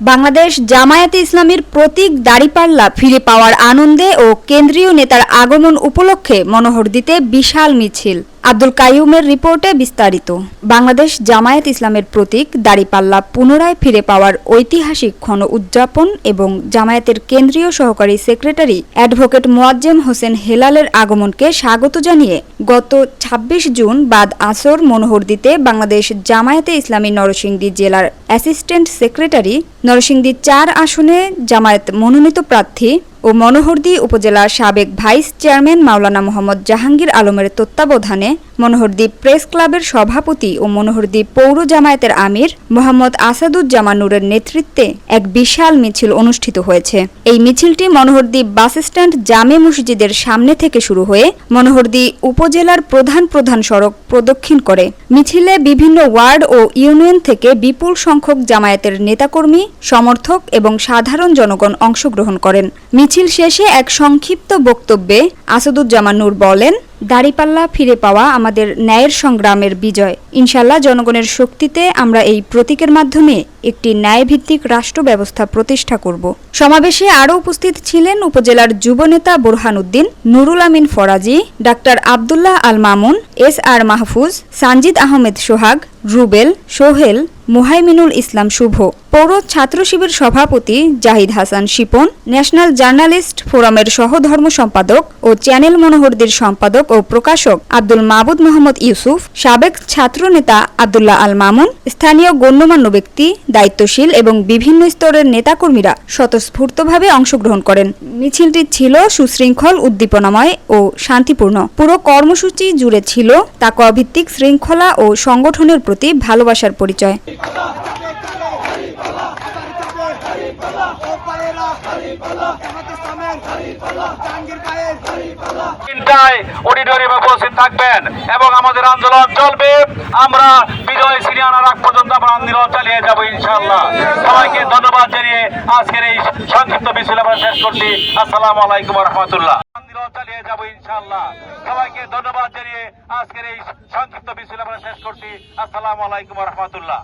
বাংলাদেশ জামায়াতে ইসলামীর প্রতীক দাড়িপাল্লা ফিরে পাওয়ার আনন্দে ও কেন্দ্রীয় নেতার আগমন উপলক্ষে মনোহর দিতে বিশাল মিছিল। আব্দুল কাইয়ুমের রিপোর্টে বিস্তারিত। বাংলাদেশ জামায়াত ইসলামের প্রতীক দাড়িপাল্লা পুনরায় ফিরে পাওয়ার ঐতিহাসিক ক্ষণ উদযাপন এবং জামায়াতের কেন্দ্রীয় সহকারী সেক্রেটারি অ্যাডভোকেট মোয়াজ্জেম হোসেন হেলালের আগমনকে স্বাগত জানিয়ে গত ২৬ জুন বাদ আসর মনোহর দিতে বাংলাদেশ জামায়াতে ইসলামী নরসিংদী জেলার অ্যাসিস্ট্যান্ট সেক্রেটারি নরসিংদী চার আসনে জামায়াত মনোনীত প্রার্থী ও মনোহরদী উপজেলার সাবেক ভাইস চেয়ারম্যান মাওলানা মোহাম্মদ জাহাঙ্গীর আলমের তত্ত্বাবধানে মনোহরদী প্রেস ক্লাবের সভাপতি ও মনোহরদী পৌর জামায়াতের আমির মোহাম্মদ আসাদুজ্জামান নূরের নেতৃত্বে এক বিশাল মিছিল অনুষ্ঠিত হয়েছে। এই মিছিলটি মনোহরদ্বীপ বাস স্ট্যান্ড জামে মসজিদের সামনে থেকে শুরু হয়ে মনোহরদী উপজেলার প্রধান প্রধান সড়ক প্রদক্ষিণ করে। মিছিলে বিভিন্ন ওয়ার্ড ও ইউনিয়ন থেকে বিপুল সংখ্যক জামায়াতের নেতাকর্মী, সমর্থক এবং সাধারণ জনগণ অংশগ্রহণ করেন। মিছিল শেষে এক সংক্ষিপ্ত বক্তব্যে আসাদুজ্জামান নূর বলেন দাড়িপাল্লা ফিরে পাওয়া আমাদের ন্যায়ের সংগ্রামের বিজয়। ইনশাল্লাহ জনগণের শক্তিতে আমরা এই প্রতীকের মাধ্যমে একটি ন্যায়ভিত্তিক রাষ্ট্র ব্যবস্থা প্রতিষ্ঠা করব। সমাবেশে আরও উপস্থিত ছিলেন উপজেলার যুবনেতা Borhan Uddin Nurul Amin Faraji, doctor Abdullah Al Mamun, S R Mahfuz, Sanjid Ahmed Sohag Rubel, Sohel, Muhaiminul Islam Shuvo. পৌর ছাত্র শিবির সভাপতি জাহিদ হাসান শিপন, ন্যাশনাল জার্নালিস্ট ফোরামের সহধর্ম সম্পাদক ও চ্যানেল মনোহরদির সম্পাদক ও প্রকাশক আব্দুল মাবুদ মোহাম্মদ ইউসুফ, সাবেক ছাত্রনেতা আবদুল্লাহ আল মামুন, স্থানীয় গণ্যমান্য ব্যক্তি, দায়িত্বশীল এবং বিভিন্ন স্তরের নেতাকর্মীরা স্বতঃস্ফূর্তভাবে অংশগ্রহণ করেন। মিছিলটি ছিল সুশৃঙ্খল, উদ্দীপনাময় ও শান্তিপূর্ণ। পুরো কর্মসূচি জুড়ে ছিল তাকওয়া ভিত্তিক শৃঙ্খলা ও সংগঠনের প্রতি ভালোবাসার পরিচয়। তিনটায় অডিটোরিয়ামে উপস্থিত থাকবেন এবং আমাদের আন্দোলন চলবে। আমরা বিজয় ছিনিয়ে আনার আগ পর্যন্ত আমরা আন্দোলন চালিয়ে যাব ইনশাল্লাহ সবাইকে ধন্যবাদ জানিয়ে আজকের এই সংক্ষিপ্ত আমরা শেষ করছি। আসসালামু আলাইকুম রহমতুল্লাহ। চালিয়ে যাব ইনশাল্লাহ সবাইকে ধন্যবাদ জানিয়ে আজকের এই সংক্ষিপ্ত মিছিল আমরা শেষ করছি। আসসালাম আলাইকুম রহমতুল্লাহ।